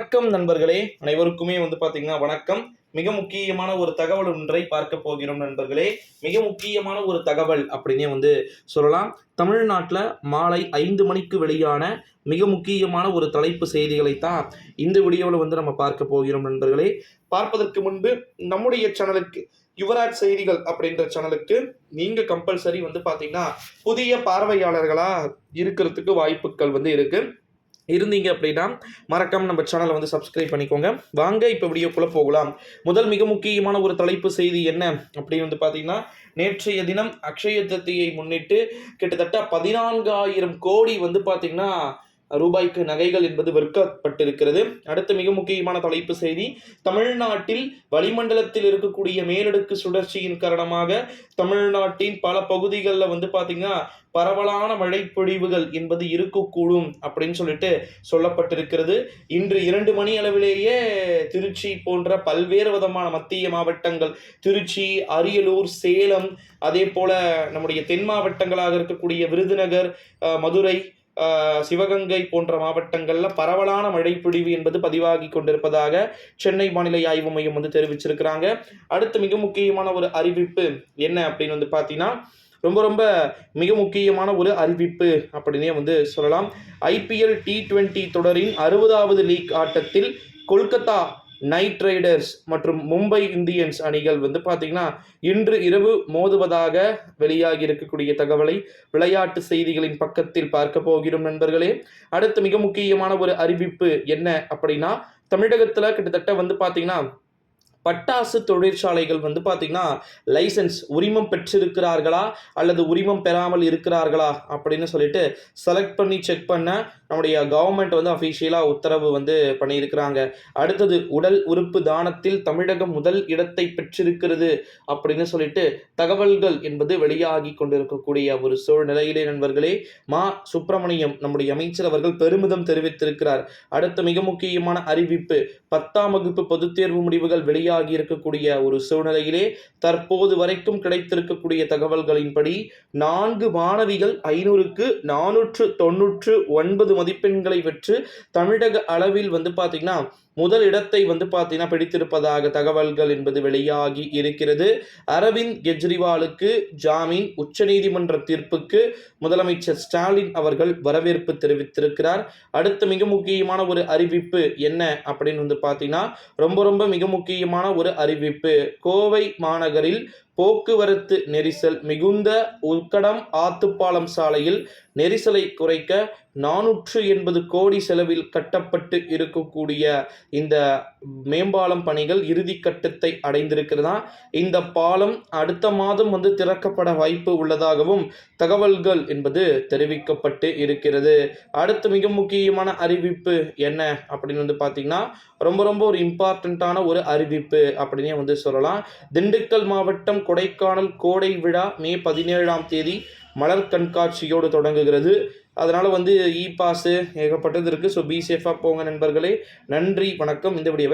வணக்கம் நண்பர்களே. அனைவருக்குமே வந்து பாத்தீங்கன்னா வணக்கம். மிக முக்கியமான ஒரு தகவல் ஒன்றை பார்க்க போகிறோம் நண்பர்களே. மிக முக்கியமான ஒரு தகவல் அப்படின்னே வந்து சொல்லலாம். தமிழ்நாட்டில் மாலை ஐந்து மணிக்கு வெளியான மிக முக்கியமான ஒரு தலைப்பு செய்திகளை தான் இந்த வீடியோவில் வந்து நம்ம பார்க்க போகிறோம் நண்பர்களே. பார்ப்பதற்கு முன்பு நம்முடைய சேனலுக்கு யுவராஜ் செய்திகள் அப்படின்ற சேனலுக்கு நீங்கள் கம்பல்சரி வந்து பார்த்தீங்கன்னா புதிய பார்வையாளர்களாக இருக்கிறதுக்கு வாய்ப்புகள் வந்து இருக்கு. இருந்தீங்க அப்படின்னா மறக்காம நம்ம சேனலை வந்து சப்ஸ்கிரைப் பண்ணிக்கோங்க. வாங்க இப்போ வீடியோக்குள்ளே போகலாம். முதல் மிக முக்கியமான ஒரு தலைப்பு செய்தி என்ன அப்படின்னு வந்து பார்த்தீங்கன்னா நேற்றைய தினம் அக்ஷய தத்தியை முன்னிட்டு கிட்டத்தட்ட பதினான்காயிரம் கோடி வந்து பார்த்தீங்கன்னா ரூபாய்க்கு நகைகள் என்பது விற்கப்பட்டிருக்கிறது. அடுத்து மிக முக்கியமான தலைப்பு செய்தி தமிழ்நாட்டில் வளிமண்டலத்தில் இருக்கக்கூடிய மேலடுக்கு சுழற்சியின் காரணமாக தமிழ்நாட்டின் பல பகுதிகளில் வந்து பார்த்தீங்கன்னா பரவலான மழைப்பொழிவுகள் என்பது இருக்கக்கூடும் அப்படின்னு சொல்லிட்டு சொல்லப்பட்டிருக்கிறது. இன்று இரண்டு மணி அளவிலேயே திருச்சி போன்ற பல்வேறு விதமான மத்திய மாவட்டங்கள் திருச்சி அரியலூர் சேலம் அதே போல நம்முடைய தென் மாவட்டங்களாக இருக்கக்கூடிய விருதுநகர் மதுரை சிவகங்கை போன்ற மாவட்டங்களில் பரவலான மழைப்பொழிவு என்பது பதிவாகி கொண்டிருப்பதாக சென்னை வானிலை ஆய்வு மையம் வந்து தெரிவிச்சிருக்கிறாங்க. அடுத்து மிக முக்கியமான ஒரு அறிவிப்பு என்ன அப்படின்னு வந்து பார்த்தீங்கன்னா ரொம்ப ரொம்ப மிக முக்கியமான ஒரு அறிவிப்பு அப்படின்னே வந்து சொல்லலாம். ஐபிஎல் டி டுவெண்ட்டி தொடரின் அறுபதாவது லீக் ஆட்டத்தில் கொல்கத்தா நைட் ரைடர்ஸ் மற்றும் மும்பை இந்தியன்ஸ் அணிகள் வந்து பார்த்தீங்கன்னா இன்று இரவு மோதுவதாக வெளியாகி இருக்கக்கூடிய தகவலை விளையாட்டு செய்திகளின் பக்கத்தில் பார்க்க போகிறோம் நண்பர்களே. அடுத்து மிக முக்கியமான ஒரு அறிவிப்பு என்ன அப்படின்னா தமிழகத்தில் கிட்டத்தட்ட வந்து பார்த்தீங்கன்னா பட்டாசு தொழிற்சாலைகள் வந்து பார்த்திங்கன்னா லைசன்ஸ் உரிமம் பெற்றிருக்கிறார்களா? அல்லது உரிமம் பெறாமல் இருக்கிறார்களா? அப்படின்னு சொல்லிட்டு செலக்ட் பண்ணி செக் பண்ண நம்முடைய கவர்மெண்ட் வந்து அஃபிஷியலாக உத்தரவு வந்து பண்ணியிருக்கிறாங்க. அடுத்தது உடல் உறுப்பு தானத்தில் தமிழகம் முதல் இடத்தை பெற்றிருக்கிறது அப்படின்னு சொல்லிட்டு தகவல்கள் என்பது வெளியாகி கொண்டிருக்கக்கூடிய ஒரு சூழ்நிலையிலே நண்பர்களே மா. சுப்பிரமணியம் நம்முடைய அமைச்சர் அவர்கள் பெருமிதம் தெரிவித்திருக்கிறார். அடுத்த மிக முக்கியமான அறிவிப்பு பத்தாம் வகுப்பு பொதுத் தேர்வு முடிவுகள் வெளியாக இருக்கக்கூடிய ஒரு சூழ்நிலையிலே தற்போது வரைக்கும் கிடைத்திருக்கக்கூடிய தகவல்களின்படி நான்கு மாணவிகள் ஐநூறுக்கு நானூற்று தொன்னூற்று ஒன்பது மதிப்பெண்களை பெற்று தமிழக அளவில் வந்து பார்த்தீங்கன்னா முதல் இடத்தை வந்து பார்த்தீங்கன்னா பிடித்திருப்பதாக தகவல்கள் என்பது வெளியாகி இருக்கிறது. அரவிந்த் கெஜ்ரிவாலுக்கு ஜாமீன் உச்சநீதிமன்ற தீர்ப்புக்கு முதலமைச்சர் ஸ்டாலின் அவர்கள் வரவேற்பு தெரிவித்திருக்கிறார். அடுத்து மிக முக்கியமான ஒரு அறிவிப்பு என்ன அப்படின்னு வந்து பார்த்தீங்கன்னா ரொம்ப ரொம்ப மிக முக்கியமான ஒரு அறிவிப்பு. கோவை மாநகரில் போக்குவரத்து நெரிசல் மிகுந்த உள்கடம் ஆத்துப்பாலம் சாலையில் நெரிசலை குறைக்க நானூற்று எண்பது கோடி செலவில் கட்டப்பட்டு இருக்கக்கூடிய இந்த மேம்பாலம் பணிகள் இறுதி கட்டத்தை அடைந்திருக்கிறதா? இந்த பாலம் அடுத்த மாதம் வந்து திறக்கப்பட வாய்ப்பு உள்ளதாகவும் தகவல்கள் என்பது தெரிவிக்கப்பட்டு இருக்கிறது. அடுத்து மிக முக்கியமான அறிவிப்பு என்ன அப்படின்னு வந்து பார்த்தீங்கன்னா ரொம்ப ரொம்ப ஒரு இம்பார்ட்டண்ட்டான ஒரு அறிவிப்பு அப்படின்னே வந்து சொல்லலாம். திண்டுக்கல் மாவட்டம் கொடைக்கானல் கோடை விழா மே பதினேழாம் தேதி மலர் கண்காட்சியோடு தொடங்குகிறது. அதனால் வந்து இ பாஸு ஏகப்பட்டது இருக்குது ஸோ பி சேஃபாக போங்க நண்பர்களே. நன்றி வணக்கம். இந்த வீடியோவை